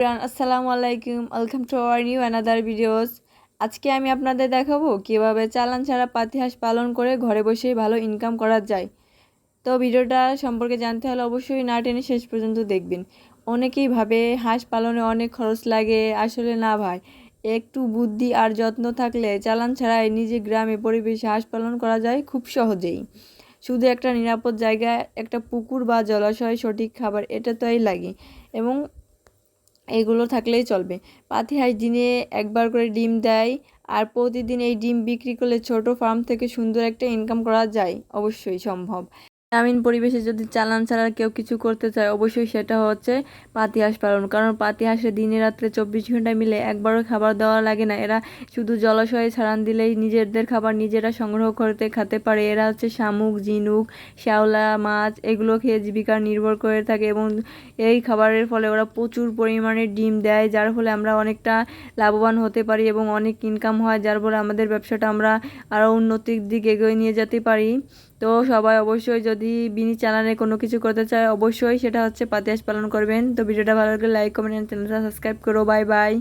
আসসালামু আলাইকুম। Welcome to our new another videos আজকে আমি আপনাদের দেখাবো কীভাবে চালান ছাড়া পাতি হাঁস পালন করে ঘরে বসেই ভালো ইনকাম করা যায়। তো ভিডিওটা সম্পর্কে জানতে হলে অবশ্যই না টেনে শেষ পর্যন্ত দেখবেন। অনেকেই ভাবে হাঁস পালনে অনেক খরচ লাগে, আসলে না ভাই। একটু বুদ্ধি আর যত্ন থাকলে চালান ছাড়াই নিজে গ্রামে পরিবেশে হাঁস পালন করা যায় খুব সহজেই। শুধু একটা নিরাপদ জায়গায় একটা পুকুর বা জলাশয় সঠিক খাবার এটা তোই লাগে। এবং এগুলো থাকলেই চলবে। পাতি হাঁস দিনে একবার করে ডিম দেয় আর প্রতিদিন এই ডিম বিক্রি করলে ছোট ফার্ম থেকে সুন্দর একটা ইনকাম করা যায়। অবশ্যই সম্ভব। গ্রামীণ পরিবেশে যদি চালান ছাড়া কেউ কিছু করতে চায়, অবশ্যই সেটা হচ্ছে পাতি হাঁস পালন। কারণ পাতি হাঁসে দিনে রাত্রে চব্বিশ ঘণ্টা মিলে একবারও খাবার দেওয়া লাগে না। এরা শুধু জলাশয়ে ছাড়ান দিলেই নিজেদের খাবার নিজেরা সংগ্রহ করতে খেতে পারে। এরা হচ্ছে শামুক, ঝিনুক, শ্যাওলা, মাছ, এগুলো খেয়ে জীবিকা নির্ভর করে থাকে এবং এই খাবারের ফলে ওরা প্রচুর পরিমাণে ডিম দেয়, যার ফলে আমরা অনেকটা লাভবান হতে পারি এবং অনেক ইনকাম হয়, যার ফলে আমাদের ব্যবসাটা আমরা আরও উন্নতির দিকে এগিয়ে নিয়ে যেতে পারি। তো সবাই অবশ্যই যদি বিনি চ্যানেলে কোনো কিছু করতে চায়, অবশ্যই সেটা হচ্ছে পাতিয়াস পালন করবেন। তো ভিডিওটা ভালো লাগলে লাইক কমেন্ট চ্যানেলটা সাবস্ক্রাইব করো। Bye bye